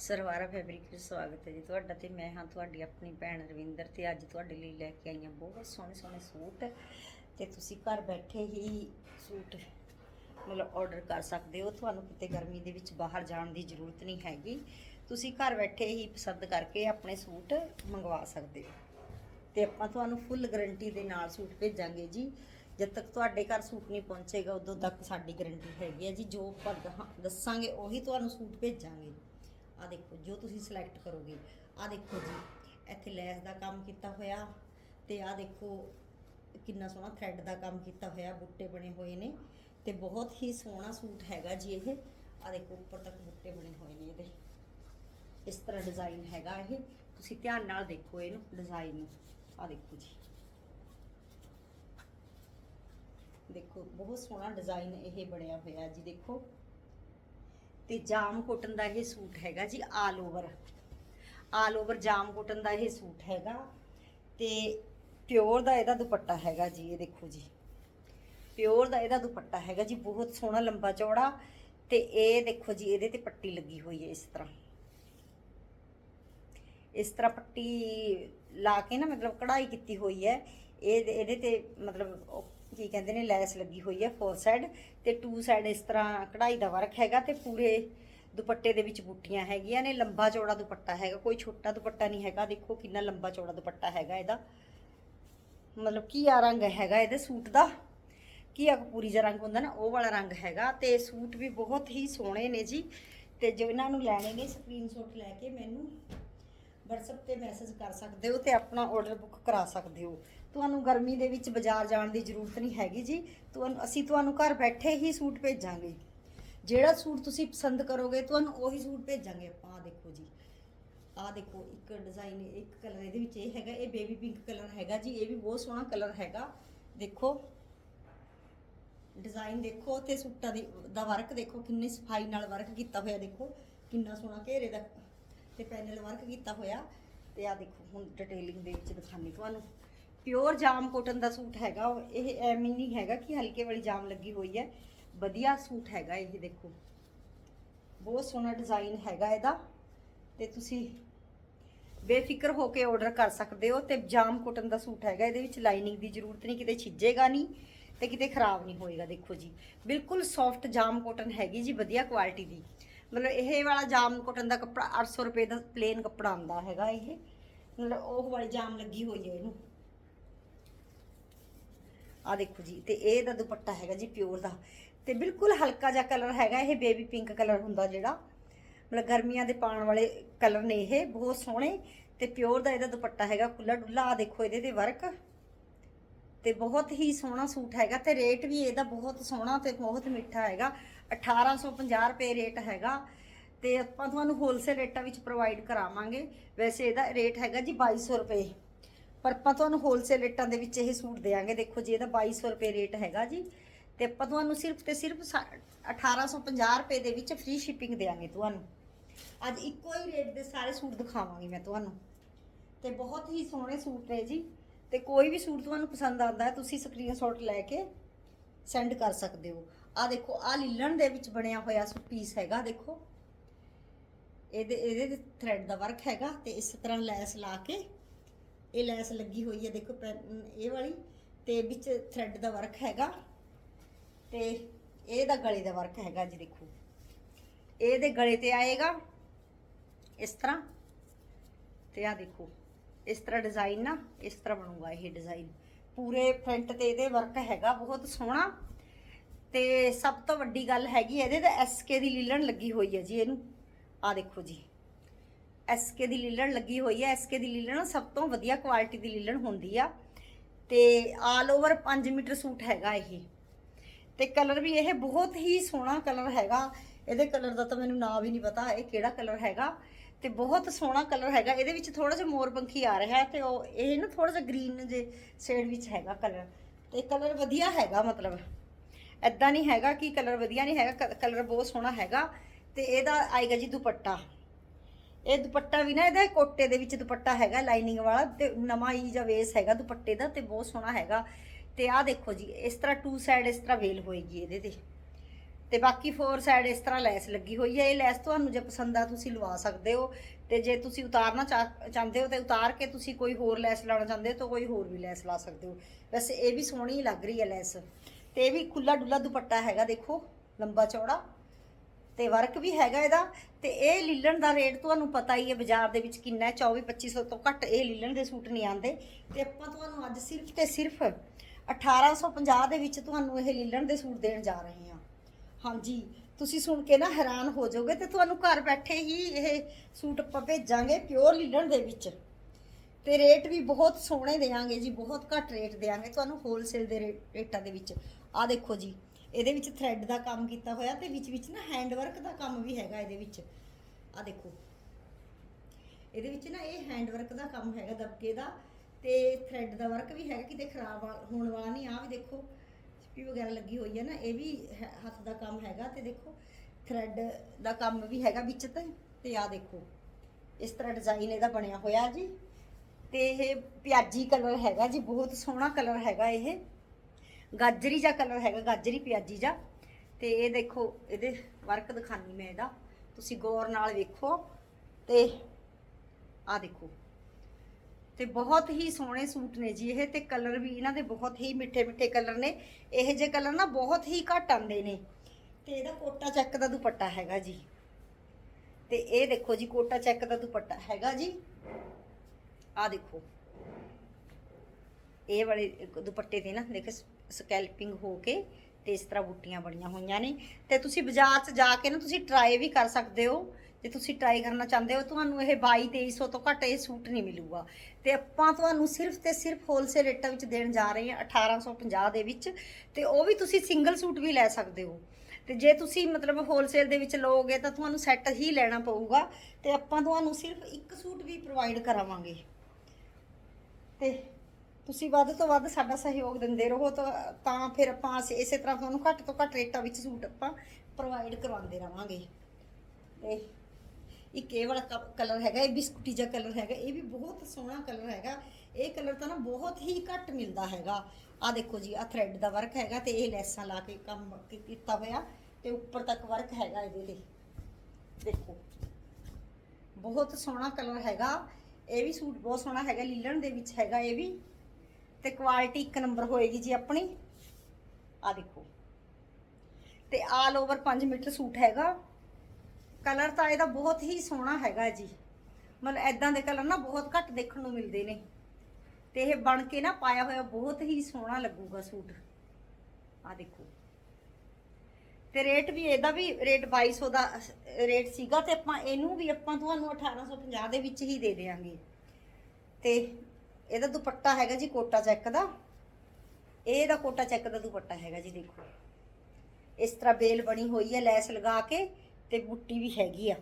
ਸਰਵਾਰਾ fabric ਵਿੱਚ ਸਵਾਗਤ ਹੈ ਜੀ ਤੁਹਾਡਾ ਤੇ ਮੈਂ ਹਾਂ ਤੁਹਾਡੀ ਆਪਣੀ ਭੈਣ ਰਵਿੰਦਰ ਤੇ ਅੱਜ ਤੁਹਾਡੇ ਲਈ ਲੈ ਕੇ ਆਈ ਹਾਂ ਬਹੁਤ ਸੋਹਣੇ ਸੋਹਣੇ ਸੂਟ ਤੇ ਤੁਸੀਂ ਘਰ ਬੈਠੇ ਹੀ ਸੂਟ ਮਤਲਬ ਆਰਡਰ ਕਰ ਸਕਦੇ ਹੋ। ਤੁਹਾਨੂੰ ਕਿਤੇ ਗਰਮੀ ਦੇ ਵਿੱਚ ਬਾਹਰ ਜਾਣ ਦੀ ਜ਼ਰੂਰਤ ਨਹੀਂ ਹੈਗੀ। ਤੁਸੀਂ ਘਰ ਬੈਠੇ ਹੀ ਪਸੰਦ ਕਰਕੇ ਆਪਣੇ ਸੂਟ ਮੰਗਵਾ ਸਕਦੇ ਹੋ। ਤੇ ਆਪਾਂ ਤੁਹਾਨੂੰ ਫੁੱਲ ਗਾਰੰਟੀ ਦੇ ਨਾਲ ਸੂਟ ਭੇਜਾਂਗੇ ਜੀ। ਜਦ ਤੱਕ ਤੁਹਾਡੇ ਘਰ ਸੂਟ ਨਹੀਂ ਪਹੁੰਚੇਗਾ, ਉਦੋਂ ਤੱਕ ਸਾਡੀ ਗਾਰੰਟੀ ਹੈਗੀ ਹੈ ਜੀ। ਜੋ ਆਪਾਂ ਦੱਸਾਂਗੇ, ਉਹੀ ਤੁਹਾਨੂੰ ਸੂਟ ਭੇਜਾਂਗੇ। ਆ ਦੇਖੋ, ਜੋ ਤੁਸੀਂ ਸਿਲੈਕਟ ਕਰੋਗੇ ਆ ਦੇਖੋ ਜੀ, ਇੱਥੇ ਲੈਸ ਦਾ ਕੰਮ ਕੀਤਾ ਹੋਇਆ ਤੇ ਆ ਦੇਖੋ ਕਿੰਨਾ ਸੋਹਣਾ ਥ੍ਰੈਡ ਦਾ ਕੰਮ ਕੀਤਾ ਹੋਇਆ, ਬੁੱਟੇ ਬਣੇ ਹੋਏ ਨੇ ਤੇ ਬਹੁਤ ਹੀ ਸੋਹਣਾ ਸੂਟ ਹੈਗਾ ਜੀ ਇਹ। ਆ ਦੇਖੋ, ਉੱਪਰ ਤੱਕ ਬੁੱਟੇ ਬਣੇ ਹੋਏ ਨੇ ਇਹਦੇ। ਇਸ ਤਰ੍ਹਾਂ ਡਿਜ਼ਾਈਨ ਹੈਗਾ ਇਹ। ਤੁਸੀਂ ਧਿਆਨ ਨਾਲ ਦੇਖੋ ਇਹਨੂੰ ਡਿਜ਼ਾਈਨ ਨੂੰ। ਆ ਦੇਖੋ ਜੀ। ਦੇਖੋ, ਬਹੁਤ ਸੋਹਣਾ ਡਿਜ਼ਾਈਨ ਇਹ ਬਣਿਆ ਹੋਇਆ ਜੀ, ਦੇਖੋ। ਤੇ ਜਾਮ ਕੋਟਨ ਦਾ ਇਹ ਸੂਟ ਹੈਗਾ ਜੀ ਆਲ ਓਵਰ ਆਲ ਓਵਰ ਜਾਮ ਕੋਟਨ ਦਾ ਇਹ ਸੂਟ ਹੈਗਾ ਤੇ ਪਿਓਰ ਦਾ ਇਹਦਾ ਦੁਪੱਟਾ ਹੈਗਾ ਜੀ, ਇਹ ਦੇਖੋ ਜੀ। ਪਿਓਰ ਦਾ ਇਹਦਾ ਦੁਪੱਟਾ ਹੈਗਾ ਜੀ, ਬਹੁਤ ਸੋਹਣਾ ਲੰਬਾ ਚੌੜਾ ਤੇ ਇਹ ਦੇਖੋ ਜੀ, ਇਹਦੇ ਤੇ ਪੱਟੀ ਲੱਗੀ ਹੋਈ ਹੈ ਇਸ ਤਰ੍ਹਾਂ। ਇਸ ਤਰ੍ਹਾਂ ਪੱਟੀ ਲਾ ਕੇ ਨਾ ਮਤਲਬ ਕਢਾਈ ਕੀਤੀ ਹੋਈ ਹੈ, ਇਹ ਇਹਦੇ ਤੇ ਮਤਲਬ ਕੀ ਕਹਿੰਦੇ ਨੇ, ਲੈਸ ਲੱਗੀ ਹੋਈ ਹੈ ਫੋਰ ਸਾਈਡ ਤੇ ਟੂ ਸਾਈਡ ਇਸ ਤਰ੍ਹਾਂ ਕਢਾਈ ਦਾ ਵਰਕ ਹੈਗਾ ਤੇ ਪੂਰੇ ਦੁਪੱਟੇ ਦੇ ਵਿੱਚ ਬੂਟੀਆਂ ਹੈਗੀਆਂ ਨੇ, ਲੰਬਾ ਚੌੜਾ ਦੁਪੱਟਾ ਹੈਗਾ, ਕੋਈ ਛੋਟਾ ਦੁਪੱਟਾ ਨਹੀਂ ਹੈਗਾ, ਦੇਖੋ ਕਿੰਨਾ ਲੰਬਾ ਚੌੜਾ ਦੁਪੱਟਾ ਹੈਗਾ ਇਹਦਾ। ਮਤਲਬ ਕੀ ਆ ਰੰਗ ਹੈਗਾ ਇਹਦੇ ਸੂਟ ਦਾ, ਕੀ ਆ ਪੂਰੀ ਜਿਹਾ ਰੰਗ ਹੁੰਦਾ ਨਾ, ਉਹ ਵਾਲਾ ਰੰਗ ਹੈਗਾ ਤੇ ਸੂਟ ਵੀ ਬਹੁਤ ਹੀ ਸੋਹਣੇ ਨੇ ਜੀ। ਤੇ ਜੋ ਇਹਨਾਂ ਨੂੰ ਲੈਣੇ ਨੇ ਸਕਰੀਨਸ਼ਾਟ ਲੈ ਕੇ ਮੈਨੂੰ, WhatsApp ਤੇ ਮੈਸੇਜ ਕਰ ਸਕਦੇ ਹੋ ਤੇ ਆਪਣਾ ਆਰਡਰ ਬੁੱਕ ਕਰਾ ਸਕਦੇ ਹੋ। ਤੁਹਾਨੂੰ ਗਰਮੀ ਦੇ ਵਿੱਚ ਬਾਜ਼ਾਰ ਜਾਣ ਦੀ ਜ਼ਰੂਰਤ ਨਹੀਂ ਹੈਗੀ ਜੀ। ਤੁਹਾਨੂੰ, ਅਸੀਂ ਤੁਹਾਨੂੰ ਘਰ ਬੈਠੇ ਹੀ ਸੂਟ ਭੇਜਾਂਗੇ। ਜਿਹੜਾ ਸੂਟ ਤੁਸੀਂ ਪਸੰਦ ਕਰੋਗੇ, ਤੁਹਾਨੂੰ ਉਹੀ ਸੂਟ ਭੇਜਾਂਗੇ ਆਪਾਂ। ਆਹ ਦੇਖੋ ਜੀ। ਆਹ ਦੇਖੋ, ਇੱਕ ਡਿਜ਼ਾਈਨ ਇੱਕ ਕਲਰ ਇਹਦੇ ਵਿੱਚ ਇਹ ਹੈਗਾ, ਇਹ ਬੇਬੀ ਪਿੰਕ ਕਲਰ ਹੈਗਾ ਜੀ। ਇਹ ਵੀ ਬਹੁਤ ਸੋਹਣਾ ਕਲਰ ਹੈਗਾ। ਦੇਖੋ ਡਿਜ਼ਾਈਨ ਦੇਖੋ ਤੇ ਸੂਟਾਂ ਦੀ, ਦਾ ਵਰਕ ਦੇਖੋ, ਕਿੰਨੀ ਸਫ਼ਾਈ ਨਾਲ ਵਰਕ ਕੀਤਾ ਹੋਇਆ ਦੇਖੋ। ਕਿੰਨਾ ਸੋਹਣਾ ਘੇਰੇ ਦਾ ਤੇ ਪੈਨਲ ਵਰਕ ਕੀਤਾ ਹੋਇਆ। ਤੇ ਆ ਦੇਖੋ, ਹੁਣ ਡਿਟੇਲਿੰਗ ਦੇ ਵਿੱਚ ਦਿਖਾਣੀ ਤੁਹਾਨੂੰ। ਪਿਓਰ ਜਾਮ ਕੋਟਨ ਦਾ ਸੂਟ ਹੈਗਾ, ਉਹ ਇਹ ਐਵੇਂ ਨਹੀਂ ਹੈਗਾ ਕਿ ਹਲਕੇ ਵਾਲੀ ਜਾਮ ਲੱਗੀ ਹੋਈ ਹੈ। ਵਧੀਆ ਸੂਟ ਹੈਗਾ ਇਹ ਦੇਖੋ। ਬਹੁਤ ਸੋਹਣਾ ਡਿਜ਼ਾਈਨ ਹੈਗਾ ਇਹਦਾ। ਤੇ ਤੁਸੀਂ ਬੇਫਿਕਰ ਹੋ ਕੇ ਆਰਡਰ ਕਰ ਸਕਦੇ ਹੋ ਤੇ ਜਾਮ ਕੋਟਨ ਦਾ ਸੂਟ ਹੈਗਾ, ਇਹਦੇ ਵਿੱਚ ਲਾਈਨਿੰਗ ਦੀ ਜ਼ਰੂਰਤ ਨਹੀਂ, ਕਿਤੇ ਛਿੱਜੇਗਾ ਨਹੀਂ ਤੇ ਕਿਤੇ ਖਰਾਬ ਨਹੀਂ ਹੋਏਗਾ, ਦੇਖੋ ਜੀ। ਬਿਲਕੁਲ ਸੌਫਟ ਜਾਮ ਕੋਟਨ ਹੈਗੀ ਜੀ, ਵਧੀਆ ਕੁਆਲਿਟੀ ਦੀ। ਮਤਲਬ ਇਹ ਵਾਲਾ ਜਾਮ ਕੋਟਨ ਦਾ ਕੱਪੜਾ 800 ਰੁਪਏ ਦਾ ਪਲੇਨ ਕੱਪੜਾ ਆਉਂਦਾ ਹੈਗਾ ਇਹ। ਮਤਲਬ ਉਹ ਵਾਲੀ ਜਾਮ ਲੱਗੀ ਹੋਈ ਹੈ ਇਹਨੂੰ। ਆ ਦੇਖੋ ਜੀ, ਤੇ ਇਹ ਦਾ ਦੁਪੱਟਾ ਹੈਗਾ ਜੀ ਪਿਓਰ ਦਾ। ਤੇ ਬਿਲਕੁਲ ਹਲਕਾ ਜਿਹਾ ਕਲਰ ਹੈਗਾ, ਇਹ ਬੇਬੀ ਪਿੰਕ ਕਲਰ ਹੁੰਦਾ ਜਿਹੜਾ। ਮਤਲਬ ਗਰਮੀਆਂ ਦੇ ਪਾਉਣ ਵਾਲੇ ਕਲਰ ਨੇ ਇਹ, ਬਹੁਤ ਸੋਹਣੇ। ਤੇ ਪਿਓਰ ਦਾ ਇਹਦਾ ਦੁਪੱਟਾ ਹੈਗਾ ਖੁੱਲਾ ਡੁੱਲਾ ਆ ਦੇਖੋ ਇਹਦੇ ਤੇ ਵਰਕ ਤੇ ਬਹੁਤ ਹੀ ਸੋਹਣਾ ਸੂਟ ਹੈਗਾ, ਤੇ ਰੇਟ ਵੀ ਇਹਦਾ ਬਹੁਤ ਸੋਹਣਾ ਤੇ ਬਹੁਤ ਮਿੱਠਾ ਹੈਗਾ। 1850 ਰੁਪਏ ਰੇਟ ਹੈਗਾ। ਤੇ ਆਪਾਂ ਤੁਹਾਨੂੰ ਹੋਲਸੇਲ ਰੇਟਾਂ ਵਿੱਚ ਪ੍ਰੋਵਾਈਡ ਕਰਾਵਾਂਗੇ। ਵੈਸੇ ਇਹਦਾ ਰੇਟ ਹੈਗਾ ਜੀ 2200 ਰੁਪਏ। ਪਰ ਆਪਾਂ ਤੁਹਾਨੂੰ ਹੋਲਸੇਲ ਰੇਟਾਂ ਦੇ ਵਿੱਚ ਇਹ ਸੂਟ ਦੇਵਾਂਗੇ ਦੇਖੋ ਜੀ, ਇਹਦਾ 2200 ਰੁਪਏ ਰੇਟ ਹੈਗਾ ਜੀ। ਤੇ ਆਪਾਂ ਤੁਹਾਨੂੰ ਸਿਰਫ ਤੇ ਸਿਰਫ ਸਾ- 1850 ਰੁਪਏ ਦੇ ਵਿੱਚ ਫ੍ਰੀ ਸ਼ਿਪਿੰਗ ਦੇਵਾਂਗੇ ਤੁਹਾਨੂੰ। ਅੱਜ ਇੱਕੋ ਹੀ ਰੇਟ ਦੇ ਸਾਰੇ ਸੂਟ ਦਿਖਾਵਾਂਗੀ ਮੈਂ ਤੁਹਾਨੂੰ। ਤੇ ਬਹੁਤ ਹੀ ਸੋਹਣੇ ਸੂਟ ਨੇ ਜੀ। ਤੇ ਕੋਈ ਵੀ ਸੂਟ ਤੁਹਾਨੂੰ ਪਸੰਦ ਆਉਂਦਾ ਹੈ, ਤੁਸੀਂ ਸਕਰੀਨਸ਼ਾਟ ਲੈ ਕੇ ਸੈਂਡ ਕਰ ਸਕਦੇ ਹੋ। ਆ ਦੇਖੋ ਆ ਲੀਲਣ ਦੇ ਵਿੱਚ ਬਣਿਆ ਹੋਇਆ ਸੂ ਪੀਸ ਹੈਗਾ, ਦੇਖੋ। ਇਹਦੇ ਇਹਦੇ ਥ੍ਰੈਡ ਦਾ ਵਰਕ ਹੈਗਾ ਤੇ ਇਸ ਤਰ੍ਹਾਂ ਲੈਸ ਲਾ ਕੇ ਇਹ ਲੈਸ ਲੱਗੀ ਹੋਈ ਹੈ ਦੇਖੋ ਪੈ- ਇਹ ਵਾਲੀ ਤੇ ਵਿੱਚ ਥ੍ਰੈਡ ਦਾ ਵਰਕ ਹੈਗਾ ਤੇ ਇਹਦਾ ਗਲੇ ਦਾ ਵਰਕ ਹੈਗਾ ਜੀ ਦੇਖੋ। ਇਹਦੇ ਗਲੇ ਤੇ ਆਏਗਾ ਇਸ ਤਰ੍ਹਾਂ ਤੇ ਆ ਦੇਖੋ, ਇਸ ਤਰ੍ਹਾਂ ਡਿਜ਼ਾਈਨ ਨਾ, ਇਸ ਤਰ੍ਹਾਂ ਬਣੂਗਾ ਇਹ ਡਿਜ਼ਾਈਨ ਪੂਰੇ ਫਰੰਟ ਤੇ ਇਹਦੇ ਵਰਕ ਹੈਗਾ, ਬਹੁਤ ਸੋਹਣਾ। ਤੇ ਸਭ ਤੋਂ ਵੱਡੀ ਗੱਲ ਹੈਗੀ ਇਹਦੇ ਤੇ ਐਸਕੇ ਦੀ ਲੀਲਣ ਲੱਗੀ ਹੋਈ ਹੈ ਜੀ ਇਹਨੂੰ। ਆ ਦੇਖੋ ਜੀ। ਐਸਕੇ ਦੀ ਲੀਲਣ ਲੱਗੀ ਹੋਈ ਹੈ। ਐਸਕੇ ਦੀ ਲੀਲਣ ਸਭ ਤੋਂ ਵਧੀਆ ਕੁਆਲਿਟੀ ਦੀ ਲੀਲਣ ਹੁੰਦੀ ਆ। ਤੇ ਆਲ ਓਵਰ 5 ਮੀਟਰ ਸੂਟ ਹੈਗਾ ਇਹ। ਤੇ ਕਲਰ ਵੀ ਇਹ ਬਹੁਤ ਹੀ ਸੋਹਣਾ ਕਲਰ ਹੈਗਾ। ਇਹਦੇ ਕਲਰ ਦਾ ਤਾਂ ਮੈਨੂੰ ਨਾਂ ਵੀ ਨਹੀਂ ਪਤਾ, ਇਹ ਕਿਹੜਾ ਕਲਰ ਹੈਗਾ। ਤੇ ਬਹੁਤ ਸੋਹਣਾ ਕਲਰ ਹੈਗਾ। ਇਹਦੇ ਵਿੱਚ ਥੋੜਾ ਜਿਹਾ ਮੋਰ ਪੰਖੀ ਆ ਰਿਹਾ ਹੈ ਤੇ ਉਹ, ਇਹ ਨਾ ਥੋੜਾ ਜਿਹਾ ਗ੍ਰੀਨ ਜੇ ਸ਼ੇਡ ਵਿੱਚ ਹੈਗਾ ਕਲਰ ਤੇ ਕਲਰ ਵਧੀਆ ਹੈਗਾ ਮਤਲਬ। ਐਦਾਂ ਨਹੀਂ ਹੈਗਾ ਕਿ ਕਲਰ ਵਧੀਆ ਨਹੀਂ ਹੈਗਾ। ਕਲਰ ਬਹੁਤ ਸੋਹਣਾ ਹੈਗਾ। ਤੇ ਇਹਦਾ ਆਏਗਾ ਜੀ ਦੁਪੱਟਾ। ਇਹ ਦੁਪੱਟਾ ਵੀ ਨਾ, ਇਹਦਾ ਕੋਟੇ ਦੇ ਵਿੱਚ ਦੁਪੱਟਾ ਹੈਗਾ ਲਾਈਨਿੰਗ ਵਾਲਾ ਤੇ ਨਵਾਂ ਹੀ ਜਿਹਾ ਵੇਸ ਹੈਗਾ ਦੁਪੱਟੇ ਦਾ ਤੇ ਬਹੁਤ ਸੋਹਣਾ ਹੈਗਾ। ਤੇ ਆਹ ਦੇਖੋ ਜੀ, ਇਸ ਤਰ੍ਹਾਂ ਟੂ ਸਾਈਡ ਇਸ ਤਰ੍ਹਾਂ ਵੇਲ ਹੋਏਗੀ ਇਹਦੇ ਤੇ। ਤੇ ਬਾਕੀ ਫੋਰ ਸਾਈਡ ਇਸ ਤਰ੍ਹਾਂ ਲੈਸ ਲੱਗੀ ਹੋਈ ਹੈ। ਇਹ ਲੈਸ ਤੁਹਾਨੂੰ ਜੇ ਪਸੰਦ ਆ ਤੁਸੀਂ ਲਵਾ ਸਕਦੇ ਹੋ। ਤੇ ਜੇ ਤੁਸੀਂ ਉਤਾਰਨਾ ਚਾਹ- ਚਾਹੁੰਦੇ ਹੋ ਤੇ ਉਤਾਰ ਕੇ ਤੁਸੀਂ ਕੋਈ ਹੋਰ ਲੈਸ ਲਾਉਣਾ ਚਾਹੁੰਦੇ ਹੋ ਤਾਂ ਕੋਈ ਹੋਰ ਵੀ ਲੈਸ ਲਾ ਸਕਦੇ ਹੋ। ਵੈਸੇ ਇਹ ਵੀ ਸੋਹਣੀ ਲੱਗ ਰਹੀ ਹੈ ਲੈਸ। ਤੇ ਇਹ ਵੀ ਖੁੱਲਾ ਡੁੱਲਾ ਦੁਪੱਟਾ ਹੈਗਾ ਦੇਖੋ, ਲੰਬਾ ਚੌੜਾ। ਤੇ ਵਰਕ ਵੀ ਹੈਗਾ ਇਹਦਾ ਤੇ ਇਹ ਲੀਲਣ ਦਾ ਰੇਟ ਤੁਹਾਨੂੰ ਪਤਾ ਹੀ ਹੈ ਬਾਜ਼ਾਰ ਦੇ ਵਿੱਚ ਕਿੰਨਾ ਹੈ 24 2500 ਤੋਂ ਘੱਟ ਇਹ ਲੀਲਣ ਦੇ ਸੂਟ ਨਹੀਂ ਆਉਂਦੇ। ਤੇ ਆਪਾਂ ਤੁਹਾਨੂੰ ਅੱਜ ਸਿਰਫ ਤੇ ਸਿਰਫ 1850 ਦੇ ਵਿੱਚ ਤੁਹਾਨੂੰ ਇਹ ਲੀਲਣ ਦੇ ਸੂਟ ਦੇਣ ਜਾ ਰਹੇ ਹਾਂ। ਹਾਂਜੀ, ਤੁਸੀਂ ਸੁਣ ਕੇ ਨਾ ਹੈਰਾਨ ਹੋ ਜਾਓਗੇ ਤੇ ਤੁਹਾਨੂੰ ਘਰ ਬੈਠੇ ਹੀ ਇਹ ਸੂਟ ਆਪਾਂ ਭੇਜਾਂਗੇ ਪਿਓਰ ਲੀਲਣ ਦੇ ਵਿੱਚ। ਤੇ ਰੇਟ ਵੀ ਬਹੁਤ ਸੋਹਣੇ ਦੇਵਾਂਗੇ ਜੀ, ਬਹੁਤ ਘੱਟ ਰੇਟ ਦੇਵਾਂਗੇ ਤੁਹਾਨੂੰ ਹੋਲਸੇਲ ਦੇ ਰੇ- ਰੇਟਾਂ ਦੇ ਵਿੱਚ। ਆ ਦੇਖੋ ਜੀ ਇਹਦੇ ਵਿੱਚ ਥ੍ਰੈਡ ਦਾ ਕੰਮ ਕੀਤਾ ਹੋਇਆ ਤੇ ਵਿੱਚ ਵਿੱਚ ਨਾ ਹੈਂਡ ਵਰਕ ਦਾ ਕੰਮ ਵੀ ਹੈਗਾ ਇਹਦੇ ਵਿੱਚ। ਆ ਦੇਖੋ। ਇਹਦੇ ਵਿੱਚ ਨਾ ਇਹ ਹੈਂਡ ਵਰਕ ਦਾ ਕੰਮ ਹੈਗਾ ਦਬਕੇ ਦਾ ਤੇ ਥ੍ਰੈਡ ਦਾ ਵਰਕ ਵੀ ਹੈਗਾ, ਕਿਤੇ ਖਰਾਬ ਵਾ- ਹੋਣ ਵਾਲਾ ਨਹੀਂ ਆ ਵੀ ਦੇਖੋ। ਸਿੱਪੀ ਵਗੈਰਾ ਲੱਗੀ ਹੋਈ ਹੈ ਨਾ, ਇਹ ਵੀ ਹੱਥ ਦਾ ਕੰਮ ਹੈਗਾ ਤੇ ਦੇਖੋ ਥ੍ਰੈਡ ਦਾ ਕੰਮ ਵੀ ਹੈਗਾ ਵਿੱਚ ਤਾਂ, ਤੇ ਆ ਦੇਖੋ। ਇਸ ਤਰ੍ਹਾਂ ਡਿਜ਼ਾਈਨ ਇਹਦਾ ਬਣਿਆ ਹੋਇਆ ਜੀ। ਤੇ ਇਹ ਪਿਆਜੀ ਕਲਰ ਹੈਗਾ ਜੀ, ਬਹੁਤ ਸੋਹਣਾ ਕਲਰ ਹੈਗਾ ਇਹ। ਗਾਜਰੀ ਜਿਹਾ ਕਲਰ ਹੈਗਾ, ਗਾਜਰੀ ਪਿਆਜੀ ਜਿਹਾ। ਤੇ ਇਹ ਦੇਖੋ, ਇਹਦੇ ਵਰਕ ਦਿਖਾਨੀ ਮੈਂ ਇਹਦਾ। ਤੁਸੀਂ ਗੌਰ ਨਾਲ ਵੇਖੋ। ਤੇ ਆ ਦੇਖੋ। ਤੇ ਬਹੁਤ ਹੀ ਸੋਹਣੇ ਸੂਟ ਨੇ ਜੀ ਇਹ, ਤੇ ਕਲਰ ਵੀ ਇਹਨਾਂ ਦੇ ਬਹੁਤ ਹੀ ਮਿੱਠੇ ਮਿੱਠੇ ਕਲਰ ਨੇ। ਇਹ ਜੇ ਕਲਰ ਨਾ ਬਹੁਤ ਹੀ ਘੱਟ ਆਉਂਦੇ ਨੇ। ਤੇ ਇਹਦਾ ਕੋਟਾ ਚੈੱਕ ਦਾ ਦੁਪੱਟਾ ਹੈਗਾ ਜੀ। ਤੇ ਇਹ ਦੇਖੋ ਜੀ, ਕੋਟਾ ਚੈੱਕ ਦਾ ਦੁਪੱਟਾ ਹੈਗਾ ਜੀ। ਆ ਦੇਖੋ। ਇਹ ਵਾਲੇ ਦੁਪੱਟੇ ਤੇ ਨਾ, ਦੇਖੋ ਸਕੈਲਪਿੰਗ ਹੋ ਕੇ ਤੇ ਇਸ ਤਰ੍ਹਾਂ ਬੁੱਟੀਆਂ ਬਣੀਆਂ ਹੋਈਆਂ ਨੇ। ਤੇ ਤੁਸੀਂ ਬਾਜ਼ਾਰ 'ਚ ਜਾ ਕੇ ਨਾ ਤੁਸੀਂ ਟਰਾਈ ਵੀ ਕਰ ਸਕਦੇ ਹੋ। ਜੇ ਤੁਸੀਂ ਟਰਾਈ ਕਰਨਾ ਚਾਹੁੰਦੇ ਹੋ, ਤੁਹਾਨੂੰ ਇਹ 22 2300 ਤੋਂ ਘੱਟ ਇਹ ਸੂਟ ਨਹੀਂ ਮਿਲੂਗਾ। ਤੇ ਆਪਾਂ ਤੁਹਾਨੂੰ ਸਿਰਫ ਤੇ ਸਿਰਫ ਹੋਲਸੇਲ ਰੇਟਾਂ ਵਿੱਚ ਦੇਣ ਜਾ ਰਹੇ ਹਾਂ 1850 ਦੇ ਵਿੱਚ। ਤੇ ਉਹ ਵੀ ਤੁਸੀਂ ਸਿੰਗਲ ਸੂਟ ਵੀ ਲੈ ਸਕਦੇ ਹੋ। ਤੇ ਜੇ ਤੁਸੀਂ ਮਤਲਬ ਹੋਲਸੇਲ ਦੇ ਵਿੱਚ ਲਓਗੇ ਤਾਂ ਤੁਹਾਨੂੰ ਸੈੱਟ ਹੀ ਲੈਣਾ ਪਊਗਾ। ਤੇ ਆਪਾਂ ਤੁਹਾਨੂੰ ਸਿਰਫ ਇੱਕ ਸੂਟ ਵੀ ਪ੍ਰੋਵਾਈਡ ਕਰਾਵਾਂਗੇ। ਤੇ ਤੁਸੀਂ ਵੱਧ ਤੋਂ ਵੱਧ ਸਾਡਾ ਸਹਿਯੋਗ ਦਿੰਦੇ ਰਹੋ ਤਾਂ ਤਾਂ ਫਿਰ ਆਪਾਂ ਅਸੀਂ ਇਸੇ ਤਰ੍ਹਾਂ ਤੁਹਾਨੂੰ ਘੱਟ ਤੋਂ ਘੱਟ ਰੇਟਾਂ ਵਿੱਚ ਸੂਟ ਆਪਾਂ ਪ੍ਰੋਵਾਈਡ ਕਰਵਾਉਂਦੇ ਰਵਾਂਗੇ। ਤੇ ਇੱਕ ਇਹ ਵਾਲਾ ਕਲਰ ਹੈਗਾ, ਇਹ ਬਿਸਕੁਟੀ ਜਿਹਾ ਕਲਰ ਹੈਗਾ, ਇਹ ਵੀ ਬਹੁਤ ਸੋਹਣਾ ਕਲਰ ਹੈਗਾ। ਇਹ ਕਲਰ ਤਾਂ ਨਾ ਬਹੁਤ ਹੀ ਘੱਟ ਮਿਲਦਾ ਹੈਗਾ। ਆ ਦੇਖੋ ਜੀ, ਆ ਥ੍ਰੈਡ ਦਾ ਵਰਕ ਹੈਗਾ ਤੇ ਇਹ ਲੈਸਾਂ ਲਾ ਕੇ ਕੰਮ ਕੀਤਾ ਹੋਇਆ, ਤੇ ਉੱਪਰ ਤੱਕ ਵਰਕ ਹੈਗਾ ਇਹਦੇ ਤੇ ਦੇਖੋ, ਬਹੁਤ ਸੋਹਣਾ ਕਲਰ ਹੈਗਾ। ਇਹ ਵੀ ਸੂਟ ਬਹੁਤ ਸੋਹਣਾ ਹੈਗਾ, ਲੀਲਣ ਦੇ ਵਿੱਚ ਹੈਗਾ ਇਹ ਵੀ। ਤੇ ਕੁਆਲਿਟੀ ਇੱਕ ਨੰਬਰ ਹੋਏਗੀ ਜੀ ਆਪਣੀ। ਆ ਦੇਖੋ। ਤੇ ਆਲ ਓਵਰ 5 ਮੀਟਰ ਸੂਟ ਹੈਗਾ। ਕਲਰ ਤਾਂ ਇਹਦਾ ਬਹੁਤ ਹੀ ਸੋਹਣਾ ਹੈਗਾ ਜੀ। ਮਤਲਬ ਐਦਾਂ ਦੇ ਕਲਰ ਨਾ ਬਹੁਤ ਘੱਟ ਦੇਖਣ ਨੂੰ ਮਿਲਦੇ ਨੇ। ਤੇ ਇਹ ਬਣ ਕੇ ਨਾ ਪਾਇਆ ਹੋਇਆ ਬਹੁਤ ਹੀ ਸੋਹਣਾ ਲੱਗੂਗਾ ਸੂਟ। ਆ ਦੇਖੋ। ਤੇ ਰੇਟ ਵੀ ਇਹਦਾ ਵੀ ਰੇਟ 2200 ਦਾ ਰੇਟ ਸੀਗਾ ਤੇ ਆਪਾਂ ਇਹਨੂੰ ਵੀ ਆਪਾਂ ਤੁਹਾਨੂੰ 1850 ਦੇ ਵਿੱਚ ਹੀ ਦੇ ਦੇਵਾਂਗੇ ਤੇ ਇਹਦਾ ਦੁਪੱਟਾ ਹੈਗਾ ਜੀ ਕੋਟਾ ਚੈੱਕ ਦਾ। ਇਹ ਦਾ ਕੋਟਾ ਚੈੱਕ ਦਾ ਦੁਪੱਟਾ ਹੈਗਾ ਜੀ, ਦੇਖੋ। ਇਸ ਤਰ੍ਹਾਂ ਬੇਲ ਬਣੀ ਹੋਈ ਹੈ, ਲੈਸ ਲਗਾ ਕੇ ਤੇ ਬੁੱਟੀ ਵੀ ਹੈਗੀ ਆ।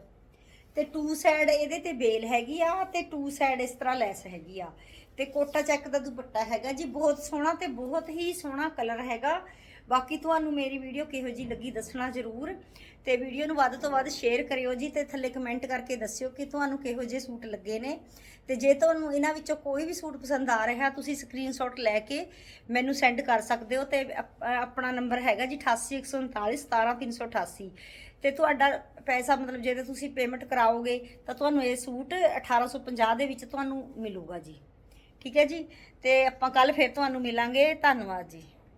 ਤੇ ਟੂ ਸਾਈਡ ਇਹਦੇ ਤੇ ਬੇਲ ਹੈਗੀ ਆ ਤੇ ਟੂ ਸਾਈਡ ਇਸ ਤਰ੍ਹਾਂ ਲੈਸ ਹੈਗੀ ਆ। ਤੇ ਕੋਟਾ ਚੈੱਕ ਦਾ ਦੁਪੱਟਾ ਹੈਗਾ ਜੀ, ਬਹੁਤ ਸੋਹਣਾ ਤੇ ਬਹੁਤ ਹੀ ਸੋਹਣਾ ਕਲਰ ਹੈਗਾ। ਬਾਕੀ ਤੁਹਾਨੂੰ ਮੇਰੀ ਵੀਡੀਓ ਕਿਹੋ ਜੀ ਲੱਗੀ ਦੱਸਣਾ ਜ਼ਰੂਰ ਤੇ ਵੀਡੀਓ ਨੂੰ ਵੱਧ ਤੋਂ ਵੱਧ ਸ਼ੇਅਰ ਕਰਿਓ ਜੀ ਤੇ ਥੱਲੇ ਕਮੈਂਟ ਕਰਕੇ ਦੱਸਿਓ ਕਿ ਤੁਹਾਨੂੰ ਕਿਹੋ ਜਿਹੇ ਸੂਟ ਲੱਗੇ ਨੇ। ਤੇ ਜੇ ਤੁਹਾਨੂੰ ਇਹਨਾਂ ਵਿੱਚੋਂ ਕੋਈ ਵੀ ਸੂਟ ਪਸੰਦ ਆ ਰਿਹਾ, ਤੁਸੀਂ ਸਕਰੀਨਸ਼ਾਟ ਲੈ ਕੇ ਮੈਨੂੰ ਸੈਂਡ ਕਰ ਸਕਦੇ ਹੋ ਤੇ ਅਪ- ਆਪਣਾ ਨੰਬਰ ਹੈਗਾ ਜੀ 88139 17388 ਤੇ ਤੁਹਾਡਾ ਪੈਸਾ ਮਤਲਬ ਜੇ ਤਾਂ ਤੁਸੀਂ ਪੇਮੈਂਟ ਕਰਾਓਗੇ ਤਾਂ ਤੁਹਾਨੂੰ ਇਹ ਸੂਟ 1850 ਦੇ ਵਿੱਚ ਤੁਹਾਨੂੰ ਮਿਲੂਗਾ ਜੀ। ਠੀਕ ਹੈ ਜੀ? ਤੇ ਆਪਾਂ ਕੱਲ ਫਿਰ ਤੁਹਾਨੂੰ ਮਿਲਾਂਗੇ। ਧੰਨਵਾਦ ਜੀ।